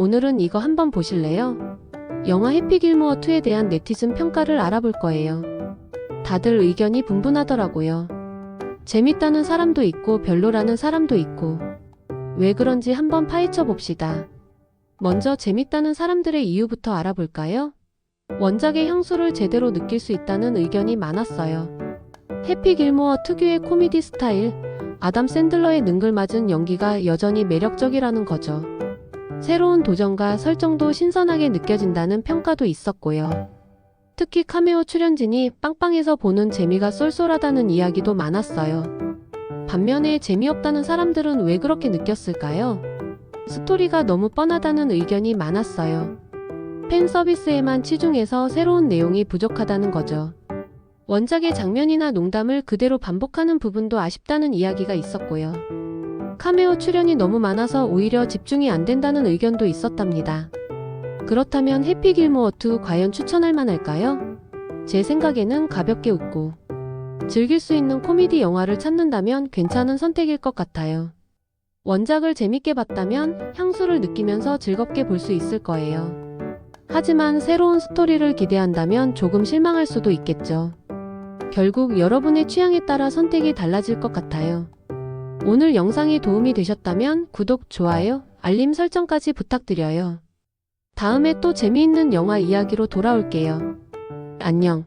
오늘은 이거 한번 보실래요? 영화 해피 길모어 2에 대한 네티즌 평가를 알아볼 거예요. 다들 의견이 분분하더라고요. 재밌다는 사람도 있고 별로라는 사람도 있고 왜 그런지 한번 파헤쳐 봅시다. 먼저 재밌다는 사람들의 이유부터 알아볼까요? 원작의 향수를 제대로 느낄 수 있다는 의견이 많았어요. 해피 길모어 특유의 코미디 스타일, 아담 샌들러의 능글맞은 연기가 여전히 매력적이라는 거죠. 새로운 도전과 설정도 신선하게 느껴진다는 평가도 있었고요. 특히 카메오 출연진이 빵빵해서 보는 재미가 쏠쏠하다는 이야기도 많았어요. 반면에 재미없다는 사람들은 왜 그렇게 느꼈을까요? 스토리가 너무 뻔하다는 의견이 많았어요. 팬 서비스에만 치중해서 새로운 내용이 부족하다는 거죠. 원작의 장면이나 농담을 그대로 반복하는 부분도 아쉽다는 이야기가 있었고요. 카메오 출연이 너무 많아서 오히려 집중이 안 된다는 의견도 있었답니다. 그렇다면 해피 길모어2 과연 추천할 만할까요? 제 생각에는 가볍게 웃고 즐길 수 있는 코미디 영화를 찾는다면 괜찮은 선택일 것 같아요. 원작을 재밌게 봤다면 향수를 느끼면서 즐겁게 볼 수 있을 거예요. 하지만 새로운 스토리를 기대한다면 조금 실망할 수도 있겠죠. 결국 여러분의 취향에 따라 선택이 달라질 것 같아요. 오늘 영상이 도움이 되셨다면 구독, 좋아요, 알림 설정까지 부탁드려요. 다음에 또 재미있는 영화 이야기로 돌아올게요. 안녕.